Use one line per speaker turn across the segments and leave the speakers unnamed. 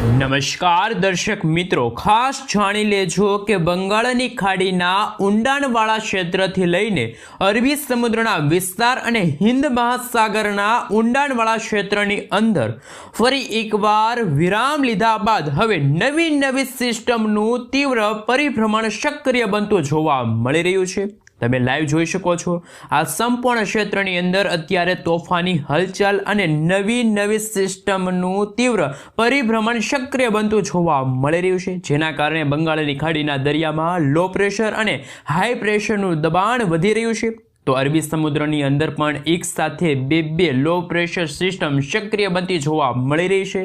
નમસ્કાર દર્શક મિત્રો, ખાસ જાણી લેજો કે બંગાળની ખાડીના ઊંડાણવાળા ક્ષેત્રથી લઈને અરબી સમુદ્રના વિસ્તાર અને હિન્દ મહાસાગરના ઊંડાણવાળા ક્ષેત્રની અંદર ફરી એકવાર વિરામ લીધા બાદ હવે નવી નવી સિસ્ટમનું તીવ્ર પરિભ્રમણ સક્રિય બનતું જોવા મળી રહ્યું છે. તમે લાઈવ જોઈ શકો છો. આ સંપૂર્ણ ક્ષેત્રની અંદર અત્યારે તોફાની હલચલ અને નવી નવી સિસ્ટમનું તીવ્ર પરિભ્રમણ સક્રિય બનતું જોવા મળી રહ્યું છે. જેના કારણે બંગાળની ખાડીના દરિયામાં લો પ્રેશર અને હાઈ પ્રેશરનું દબાણ વધી રહ્યું છે. તો અરબી સમુદ્રની અંદર પણ એક સાથે બે બે લો પ્રેશર સિસ્ટમ સક્રિય બનતી જોવા મળી રહી છે.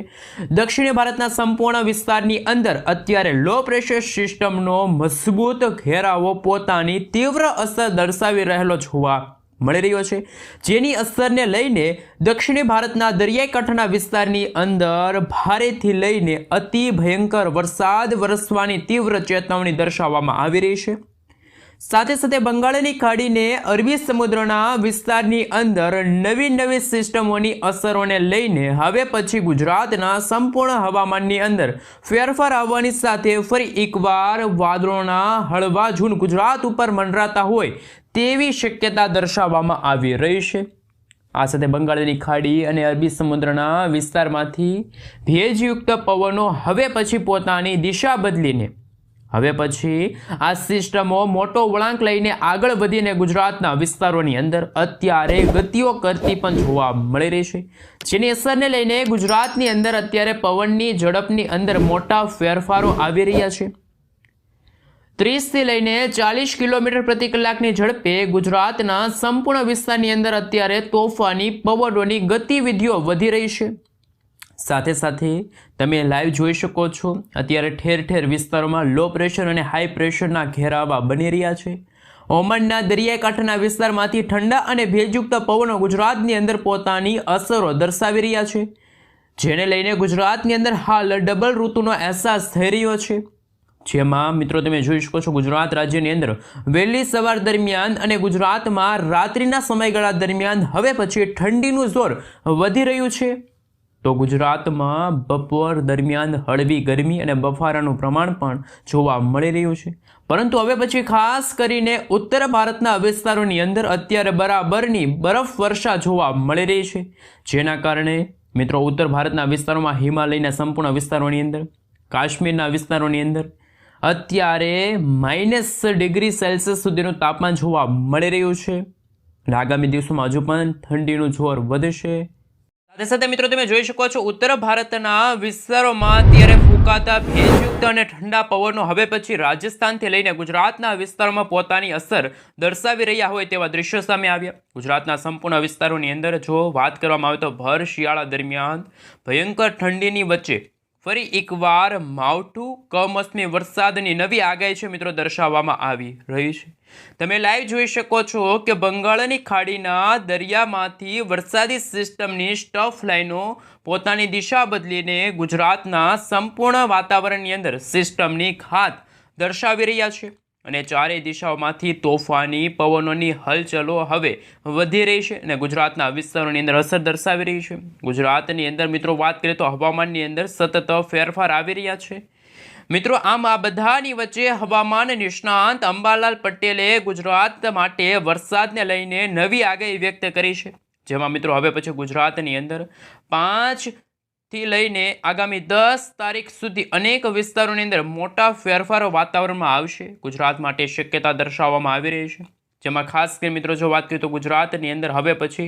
દક્ષિણ ભારતના સંપૂર્ણ વિસ્તારની અંદર અત્યારે લો પ્રેશર સિસ્ટમનો મજબૂત ઘેરાવો પોતાની તીવ્ર અસર દર્શાવી રહેલો જોવા મળી રહ્યો છે. જેની અસરને લઈને દક્ષિણ ભારતના દરિયાઈ કાંઠાના વિસ્તારની અંદર ભારેથી લઈને અતિ ભયંકર વરસાદ વરસવાની તીવ્ર ચેતવણી દર્શાવવામાં આવી રહી છે. સાથે સાથે બંગાળની ખાડીને અરબી સમુદ્રના વિસ્તારની અંદર નવી નવી સિસ્ટમોની અસરોને લઈને હવે પછી ગુજરાતના સંપૂર્ણ હવામાનની અંદર ફેરફાર આવવાની સાથે ફરી એકવાર વાદળોના હળવા ઝૂન ગુજરાત ઉપર મંડરાતા હોય તેવી શક્યતા દર્શાવવામાં આવી રહી છે. આ સાથે બંગાળની ખાડી અને અરબી સમુદ્રના વિસ્તારમાંથી ભેજયુક્ત પવનો હવે પછી પોતાની દિશા બદલીને હવે પછી આ સિસ્ટમો મોટો વળાંક લઈને આગળ વધીને ગુજરાતના વિસ્તારોની અંદર અત્યારે ગતિઓ કરતી પણ જોવા મળી રહી છે. જેની અસરને લઈને ગુજરાતની અંદર અત્યારે પવનની ઝડપની અંદર મોટા ફેરફારો આવી રહ્યા છે. ત્રીસથી લઈને ચાલીસ કિલોમીટર પ્રતિ કલાકની ઝડપે ગુજરાતના સંપૂર્ણ વિસ્તારની અંદર અત્યારે તોફાની, પવનોની ગતિવિધિઓ વધી રહી છે. સાથે સાથે તમે લાઈવ જોઈ શકો છો. અત્યારે ઠેર ઠેર વિસ્તારોમાં લો પ્રેશર અને હાઈ પ્રેશરના ઘેરાવા બની રહ્યા છે. ઓમનના દરિયાકાંઠાના વિસ્તારમાંથી ઠંડા અને ભેજયુક્ત પવનો ગુજરાતની અંદર પોતાની અસરો દર્શાવી રહ્યા છે. જેને લઈને ગુજરાતની અંદર હાલ ડબલ ઋતુનો અહેસાસ થઈ રહ્યો છે. જેમાં મિત્રો તમે જોઈ શકો છો ગુજરાત રાજ્યની અંદર વહેલી સવાર દરમિયાન અને ગુજરાતમાં રાત્રિના સમયગાળા દરમિયાન હવે પછી ઠંડીનું જોર વધી રહ્યું છે. તો ગુજરાતમાં બપોર દરમિયાન હળવી ગરમી અને બફારાનું પ્રમાણ પણ જોવા મળી રહ્યું છે. પરંતુ હવે પછી ખાસ કરીને ઉત્તર ભારતના વિસ્તારોની અંદર અત્યારે બરાબરની બરફ વર્ષા જોવા મળી રહી છે. જેના કારણે મિત્રો ઉત્તર ભારતના વિસ્તારોમાં હિમાલયના સંપૂર્ણ વિસ્તારોની અંદર, કાશ્મીરના વિસ્તારોની અંદર અત્યારે માઇનસ ડિગ્રી સેલ્સિયસ સુધીનું તાપમાન જોવા મળી રહ્યું છે. આગામી દિવસોમાં હજુ પણ ઠંડીનું જોર વધશે. સાથે સાથે મિત્રો તમે જોઈ શકો છો, ઉત્તર ભારતના વિસ્તારોમાં અત્યારે ફૂંકાતા ભેજયુક્ત અને ઠંડા પવનો હવે પછી રાજસ્થાનથી લઈને ગુજરાતના વિસ્તારોમાં પોતાની અસર દર્શાવી રહ્યા હોય તેવા દ્રશ્યો સામે આવ્યા. ગુજરાતના સંપૂર્ણ વિસ્તારોની અંદર જો વાત કરવામાં આવે તો ભર શિયાળા દરમિયાન ભયંકર ઠંડીની વચ્ચે ફરી એકવાર માવઠું કમોસમી વરસાદની નવી આગાહી છે મિત્રો દર્શાવવામાં આવી રહી છે. તમે લાઈવ જોઈ શકો છો કે બંગાળની ખાડીના દરિયામાંથી વરસાદી સિસ્ટમની સ્ટફ લાઈનો પોતાની દિશા બદલીને ગુજરાતના સંપૂર્ણ વાતાવરણની અંદર સિસ્ટમની ખાત દર્શાવી રહ્યા છે. અને ચારેય દિશાઓમાંથી તોફાની, પવનોની હલચલો હવે વધી રહી છે અને ગુજરાતના વિસ્તારોની અંદર અસર દર્શાવી રહી છે. ગુજરાતની અંદર મિત્રો વાત કરીએ તો હવામાનની અંદર સતત ફેરફાર આવી રહ્યા છે. મિત્રો આમ આ બધાની વચ્ચે હવામાન નિષ્ણાંત અંબાલાલ પટેલે ગુજરાત માટે વરસાદને લઈને નવી આગાહી વ્યક્ત કરી છે. જેમાં મિત્રો હવે પછી ગુજરાતની અંદર પાંચ થી લઈને આગામી દસ તારીખ સુધી અનેક વિસ્તારોની અંદર મોટા ફેરફારો વાતાવરણમાં આવશે. ગુજરાત માટે શક્યતા દર્શાવવામાં આવી રહી છે. જેમાં ખાસ કરીને મિત્રો, જો વાત કરીએ તો ગુજરાતની અંદર હવે પછી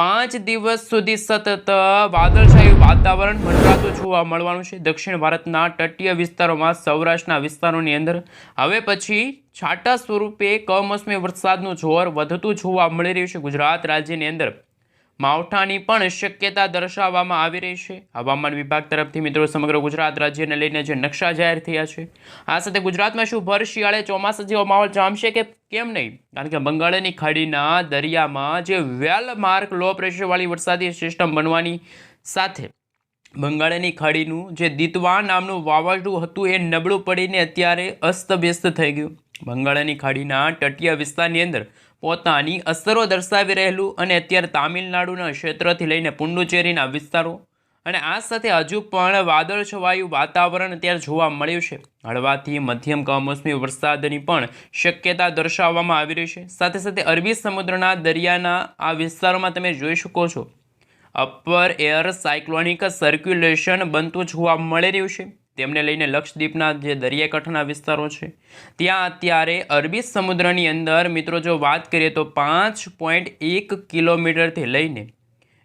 પાંચ દિવસ સુધી સતત વાદળછાયું વાતાવરણ મંડરાતું જોવા મળવાનું છે. દક્ષિણ ભારતના તટીય વિસ્તારોમાં સૌરાષ્ટ્રના વિસ્તારોની અંદર હવે પછી છાટા સ્વરૂપે કમોસમી વરસાદનું જોર વધતું જોવા મળી રહ્યું છે. ગુજરાત રાજ્યની અંદર માવઠાની પણ શક્યતા દર્શાવવામાં આવી રહી છે. હવામાન વિભાગ તરફથી મિત્રો સમગ્ર ગુજરાત રાજ્યને લઈને જે નકશા જાહેર થયા છે, આ સાથે ગુજરાતમાં શું ભર શિયાળે ચોમાસા જેવો માહોલ જામશે કે કેમ નહીં? કારણ કે બંગાળની ખાડીના દરિયામાં જે વેલ માર્ક લો પ્રેશરવાળી વરસાદી સિસ્ટમ બનવાની સાથે બંગાળની ખાડીનું જે દિતવા નામનું વાવાઝોડું હતું એ નબળું પડીને અત્યારે અસ્તવ્યસ્ત થઈ ગયું. બંગાળની ખાડીના તટીય વિસ્તારની અંદર પોતાની અસરો દર્શાવી રહેલું અને અત્યારે તામિલનાડુના ક્ષેત્રથી લઈને પુંડુચેરીના વિસ્તારો અને આ સાથે હજુ પણ વાદળછવાયું વાતાવરણ અત્યારે જોવા મળ્યું છે. હળવાથી મધ્યમ કમોસમી વરસાદની પણ શક્યતા દર્શાવવામાં આવી રહી છે. સાથે સાથે અરબી સમુદ્રના દરિયાના આ વિસ્તારોમાં તમે જોઈ શકો છો. અપર એર સાયક્લોનિક સર્ક્યુલેશન બનતું જોવા મળી રહ્યું છે. તેમને લઈને લક્ષદ્વીપના જે દરિયાકાંઠાના વિસ્તારો છે, ત્યાં અત્યારે અરબી સમુદ્રની અંદર મિત્રો જો વાત કરીએ તો પાંચ પોઈન્ટ એક કિલોમીટરથી લઈને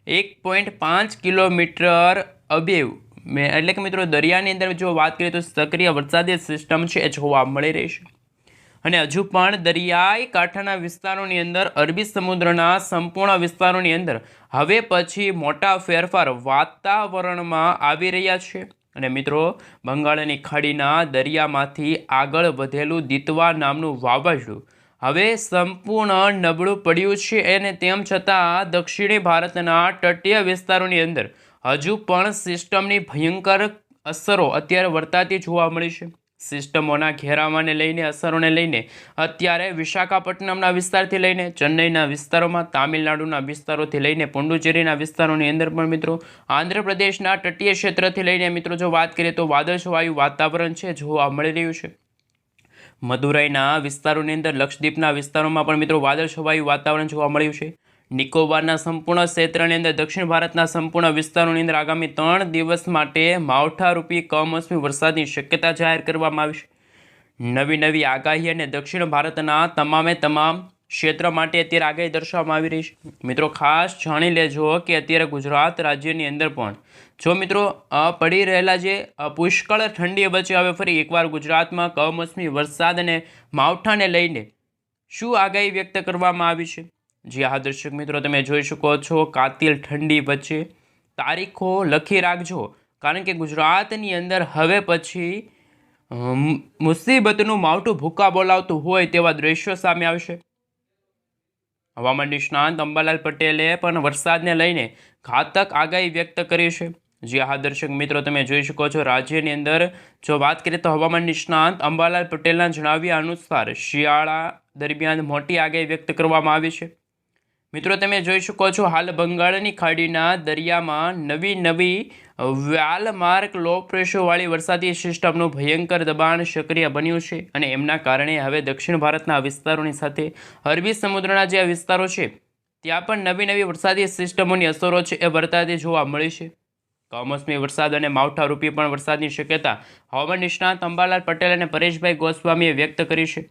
એક પોઈન્ટ પાંચ કિલોમીટર અબેવ એટલે કે મિત્રો દરિયાની અંદર જો વાત કરીએ તો સક્રિય વરસાદી સિસ્ટમ છે એ જોવા મળી રહી છે. અને હજુ પણ દરિયાઈ કાંઠાના વિસ્તારોની અંદર, અરબી સમુદ્રના સંપૂર્ણ વિસ્તારોની અંદર હવે પછી મોટા ફેરફાર વાતાવરણમાં આવી રહ્યા છે. અને મિત્રો, બંગાળની ખાડીના દરિયામાંથી આગળ વધેલું દીતવા નામનું વાવાઝોડું હવે સંપૂર્ણ નબળું પડ્યું છે અને તેમ છતાં દક્ષિણી ભારતના તટીય વિસ્તારોની અંદર હજુ પણ સિસ્ટમની ભયંકર અસરો અત્યારે વર્તાતી જોવા મળી છે. સિસ્ટમોના ઘેરાવાને લઈને, અસરોને લઈને, અત્યારે વિશાખાપટ્ટનમના વિસ્તારથી લઈને, ચેન્નઈના વિસ્તારોમાં, તામિલનાડુના વિસ્તારોથી લઈને, પુંડુચેરીના વિસ્તારોની અંદર પણ મિત્રો, આંધ્રપ્રદેશના તટીય ક્ષેત્રથી લઈને મિત્રો, જો વાત કરીએ તો વાદળછવાયું વાતાવરણ છે, જોવા મળી રહ્યું છે. મદુરાઈના વિસ્તારોની અંદર, લક્ષદ્વીપના વિસ્તારોમાં પણ મિત્રો વાદળછવાયું વાતાવરણ જોવા મળ્યું છે. નિકોબારના સંપૂર્ણ ક્ષેત્રની અંદર દક્ષિણ ભારતના સંપૂર્ણ વિસ્તારોની અંદર આગામી ત્રણ દિવસ માટે માવઠારૂપી કમોસમી વરસાદની શક્યતા જાહેર કરવામાં આવી છે. નવી નવી આગાહી અને દક્ષિણ ભારતના તમામે તમામ ક્ષેત્ર માટે અત્યારે આગાહી દર્શાવવામાં આવી રહી છે. મિત્રો, ખાસ જાણી લેજો કે અત્યારે ગુજરાત રાજ્યની અંદર પણ જો મિત્રો પડી રહેલા જે પુષ્કળ ઠંડી વચ્ચે હવે ફરી એકવાર ગુજરાતમાં કમોસમી વરસાદ અને માવઠાને લઈને શું આગાહી વ્યક્ત કરવામાં આવી છે? જી હા દર્શક મિત્રો, તમે જોઈ શકો છો કાતિલ ઠંડી વચ્ચે. તારીખો લખી રાખજો, કારણ કે ગુજરાતની અંદર હવે પછી મુસીબતનું માવઠું ભૂકા બોલાવતું હોય તેવા દ્રશ્યો સામે આવશે. હવામાન નિષ્ણાંત અંબાલાલ પટેલે પણ વરસાદને લઈને ઘાતક આગાહી વ્યક્ત કરી છે. જી હા દર્શક મિત્રો, તમે જોઈ શકો છો રાજ્યની અંદર જો વાત કરીએ તો હવામાન નિષ્ણાંત અંબાલાલ પટેલના જણાવ્યા અનુસાર શિયાળા દરમિયાન મોટી આગાહી વ્યક્ત કરવામાં આવી છે. મિત્રો, તમે જોઈ શકો છો, હાલ બંગાળની ખાડીના દરિયામાં નવી નવી વ્યાલમાર્ક લો પ્રેશરવાળી વરસાદી સિસ્ટમનું ભયંકર દબાણ સક્રિય બન્યું છે અને એમના કારણે હવે દક્ષિણ ભારતના વિસ્તારોની સાથે અરબી સમુદ્રના જે વિસ્તારો છે, ત્યાં પણ નવી નવી વરસાદી સિસ્ટમોની અસરો છે એ વર્તાતી જોવા મળી છે. કમોસમી વરસાદ અને માવઠારૂપી પણ વરસાદની શક્યતા. હવામાન નિષ્ણાંત અંબાલાલ પટેલ અને પરેશભાઈ ગોસ્વામીએ વ્યક્ત કરી છે.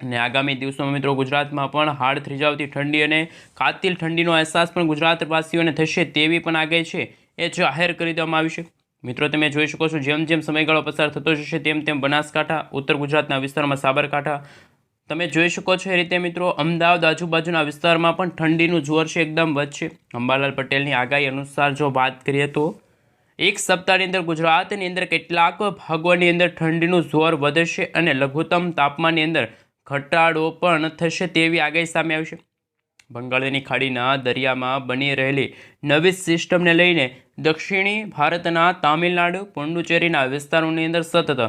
અને આગામી દિવસોમાં મિત્રો ગુજરાતમાં પણ હાડ થ્રીજાવતી ઠંડી અને કાતિલ ઠંડીનો અહેસાસ પણ ગુજરાતવાસીઓને થશે તેવી પણ આગાહી છે એ જાહેર કરી દેવામાં આવી છે. મિત્રો, તમે જોઈ શકો છો જેમ જેમ સમયગાળો પસાર થતો જશે તેમ તેમ બનાસકાંઠા, ઉત્તર ગુજરાતના વિસ્તારમાં સાબરકાંઠા. તમે જોઈ શકો છો એ રીતે મિત્રો, અમદાવાદ આજુબાજુના વિસ્તારમાં પણ ઠંડીનું જોર છે એકદમ વધશે. અંબાલાલ પટેલની આગાહી અનુસાર જો વાત કરીએ તો એક સપ્તાહની અંદર ગુજરાતની અંદર કેટલાક ભાગોની અંદર ઠંડીનું જોર વધશે અને લઘુત્તમ તાપમાનની અંદર ઘટાડો પણ થશે તેવી આગાહી સામે આવશે બંગાળની ખાડીના દરિયામાં બની રહેલી નવી સિસ્ટમને લઈને દક્ષિણી ભારતના તામિલનાડુ, પુંડુચેરીના વિસ્તારોની અંદર સતત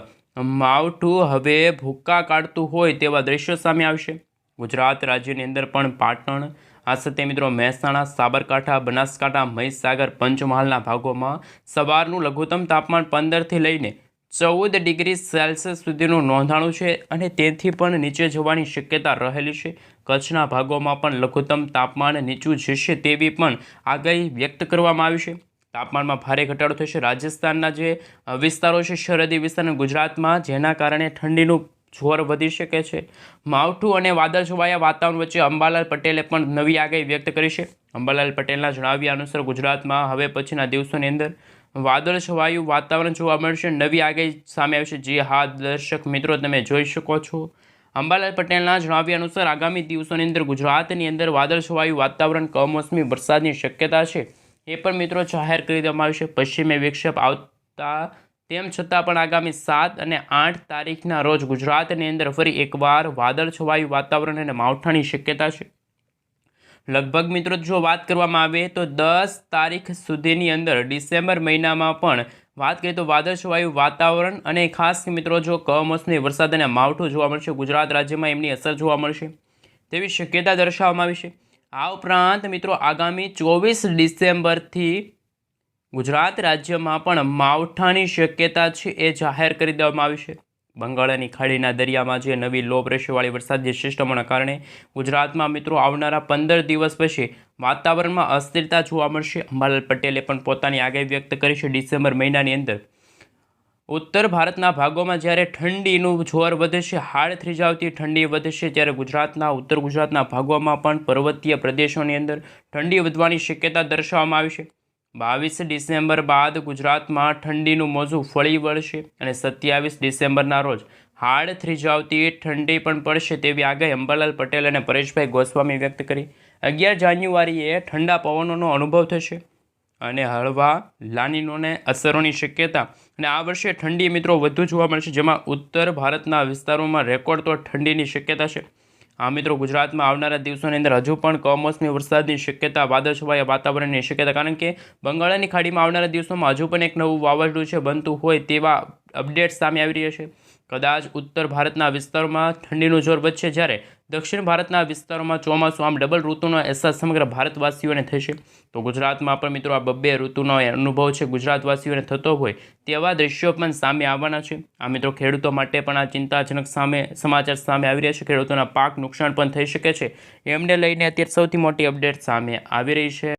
માવઠું હવે ભૂક્કા કાઢતું હોય તેવા દ્રશ્યો સામે આવશે ગુજરાત રાજ્યની અંદર પણ પાટણ, આ સાથે મિત્રો મહેસાણા, સાબરકાંઠા, બનાસકાંઠા, મહીસાગર, પંચમહાલના ભાગોમાં સવારનું લઘુત્તમ તાપમાન પંદરથી લઈને ચૌદ ડિગ્રી સેલ્સિયસ સુધીનું નોંધાણું છે અને તેથી પણ નીચે જવાની શક્યતા રહેલી છે. કચ્છના ભાગોમાં પણ લઘુત્તમ તાપમાન નીચું જશે તેવી પણ આગાહી વ્યક્ત કરવામાં આવી છે. તાપમાનમાં ભારે ઘટાડો થશે. રાજસ્થાનના જે વિસ્તારો છે સરહદી વિસ્તાર ગુજરાતમાં, જેના કારણે ઠંડીનું જોર વધી શકે છે. માવઠું અને વાદળછવાયા વાતાવરણ વચ્ચે અંબાલાલ પટેલે પણ નવી આગાહી વ્યક્ત કરી છે. અંબાલાલ પટેલના જણાવ્યા અનુસાર ગુજરાતમાં હવે પછીના દિવસોની અંદર વાદળછવાયું વાતાવરણ જોવા મળશે. નવી આગાહી સામે આવશે. જે હા દર્શક મિત્રો તમે જોઈ શકો છો. અંબાલાલ પટેલના જણાવ્યા અનુસાર આગામી દિવસોની અંદર ગુજરાતની અંદર વાદળ છવાયું, વાતાવરણ કમોસમી, વરસાદની શક્યતા છે. એ પણ મિત્રો જાહેર કરી દેવામાં આવ્યું છે પશ્ચિમી વિક્ષેપ આવતા તેમ છતાં પણ આગામી સાત અને આઠ તારીખના રોજ ગુજરાતની અંદર ફરી એકવાર વાદળ છવાયું, વાતાવરણ અને માવઠાની શક્યતા છે. લગભગ મિત્રો, જો વાત કરવામાં આવે તો દસ તારીખ સુધીની અંદર ડિસેમ્બર મહિનામાં પણ વાત કરીએ તો વાદળછવાયું વાતાવરણ અને ખાસ મિત્રો, જો કમોસમી વરસાદ અને માવઠું જોવા મળશે, ગુજરાત રાજ્યમાં એમની અસર જોવા મળશે તેવી શક્યતા દર્શાવવામાં આવી છે. આ ઉપરાંત મિત્રો, આગામી ચોવીસ ડિસેમ્બરથી ગુજરાત રાજ્યમાં પણ માવઠાની શક્યતા છે એ જાહેર કરી દેવામાં આવી છે. બંગાળની ખાડીના દરિયામાં જે નવી લો પ્રેશરવાળી વરસાદની સિસ્ટમોના કારણે ગુજરાતમાં મિત્રો આવનારા પંદર દિવસ પછી વાતાવરણમાં અસ્થિરતા જોવા મળશે. અંબાલાલ પટેલે પણ પોતાની આગાહી વ્યક્ત કરી છે ડિસેમ્બર મહિનાની અંદર. ઉત્તર ભારતના ભાગોમાં જ્યારે ઠંડીનું જોર વધશે હાડ થ્રીજાવતી ઠંડી વધશે ત્યારે ગુજરાતના, ઉત્તર ગુજરાતના ભાગોમાં પણ પર્વતીય પ્રદેશોની અંદર ઠંડી વધવાની શક્યતા દર્શાવવામાં આવી છે. બાવીસ ડિસેમ્બર બાદ ગુજરાતમાં ઠંડીનું મોજું ફળી વળશે અને સત્યાવીસ ડિસેમ્બરના રોજ હાડ થ્રીજાવતી ઠંડી પણ પડશે તેવી આગાહી અંબાલાલ પટેલ અને પરેશભાઈ ગોસ્વામી વ્યક્ત કરી. અગિયાર જાન્યુઆરીએ ઠંડા પવનોનો અનુભવ થશે અને હળવા લાનીનોને અસરોની શક્યતા અને આ વર્ષે ઠંડી મિત્રો વધુ જોવા મળશે, જેમાં ઉત્તર ભારતના વિસ્તારોમાં રેકોર્ડ તો ઠંડીની શક્યતા છે. આ મિત્રો, ગુજરાતમાં આવનારા દિવસોની અંદર હજુ પણ કમોસમી વરસાદની શક્યતા, વાદળછવાયા વાતાવરણની શક્યતા, કારણ કે બંગાળની ખાડીમાં આવનારા દિવસોમાં હજુ પણ એક નવું વાવાઝોડું છે, બનતું હોય તેવા અપડેટ્સ સામે આવી રહ્યા છે. કદાચ ઉત્તર ભારતના વિસ્તારોમાં ઠંડીનું જોર વધશે જ્યારે દક્ષિણ ભારતના વિસ્તારોમાં ચોમાસું આમ ડબલ ઋતુનો અહેસાસ સમગ્ર ભારતવાસીઓને થશે. તો ગુજરાતમાં પણ મિત્રો આ બબ્બે ઋતુનો અનુભવ છે. ગુજરાતવાસીઓને થતો હોય તેવા દ્રશ્યો પણ સામે આવવાના છે. આ મિત્રો ખેડૂતો માટે પણ આ ચિંતાજનક સામે સમાચાર સામે આવી રહ્યા છે. ખેડૂતોના પાક નુકસાન પણ થઈ શકે છે. એમને લઈને અત્યારે સૌથી મોટી અપડેટ સામે આવી રહી છે.